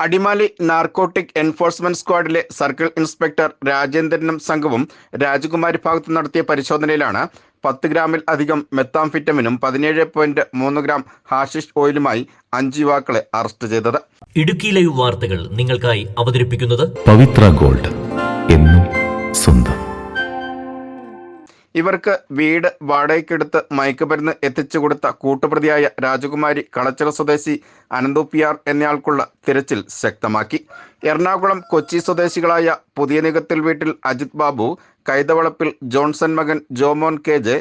Adimali narcotic enforcement സ്ക്വാഡിലെ circle inspector രാജേന്ദ്രനും സംഘവും രാജകുമാരി ഭാഗത്ത് നടത്തിയ പരിശോധനയിലാണ് പത്ത് ഗ്രാമിൽ അധികം മെത്താംഫിറ്റമിനും പതിനേഴ് പോയിന്റ് മൂന്ന് ഗ്രാം ഹാഷിഷ് ഓയിലുമായി അഞ്ച് യുവാക്കളെ അറസ്റ്റ് ചെയ്തത്. ഇടുക്കി ലൈവ് വാർത്തകൾ നിങ്ങൾക്കായി അവതരിപ്പിക്കുന്നത് പവിത്ര ഗോൾഡ് എന്നും സ്വന്തം. ഇവർക്ക് വീട് വാടകയ്ക്കെടുത്ത് മയക്കുമരുന്ന് എത്തിച്ചു കൊടുത്ത കൂട്ടുപ്രതിയായ രാജകുമാരി കളച്ചിറ സ്വദേശി അനന്തു എന്നയാൾക്കുള്ള തിരച്ചിൽ ശക്തമാക്കി. എറണാകുളം കൊച്ചി സ്വദേശികളായ പുതിയ നികത്തിൽ വീട്ടിൽ അജിത് ബാബു കൈതവളപ്പിൽ ജോൺസൺ മകൻ ജോമോൻ കെ ജെ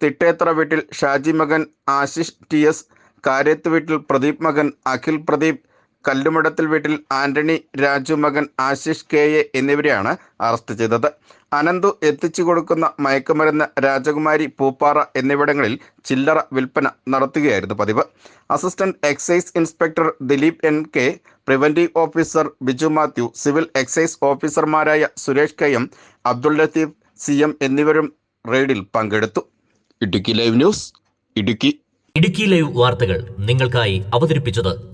തിട്ടേത്തറ വീട്ടിൽ ഷാജി മകൻ ആശിഷ് ടി എസ് കാര്യത്ത് വീട്ടിൽ പ്രദീപ് മകൻ അഖിൽ പ്രദീപ് കല്ലുമടത്തിൽ വീട്ടിൽ ആന്റണി രാജു മകൻ ആശിഷ് കെ എ എന്നിവരെയാണ് അറസ്റ്റ് ചെയ്തത്. അനന്തു എത്തിച്ചു കൊടുക്കുന്ന മയക്കുമരുന്ന് രാജകുമാരി പൂപ്പാറ എന്നിവിടങ്ങളിൽ ചില്ലറ വിൽപ്പന നടത്തുകയായിരുന്നു പതിവ്. Assistant excise inspector Dileep N. K preventive officer Biju Mathew civil excise ഓഫീസർമാരായ Suresh K M Abdul Latheef C M എന്നിവരും റെയ്ഡിൽ പങ്കെടുത്തു. Idukki live news Idukki. Idukki live വാർത്തകൾ നിങ്ങൾക്കായി അവതരിപ്പിച്ചത്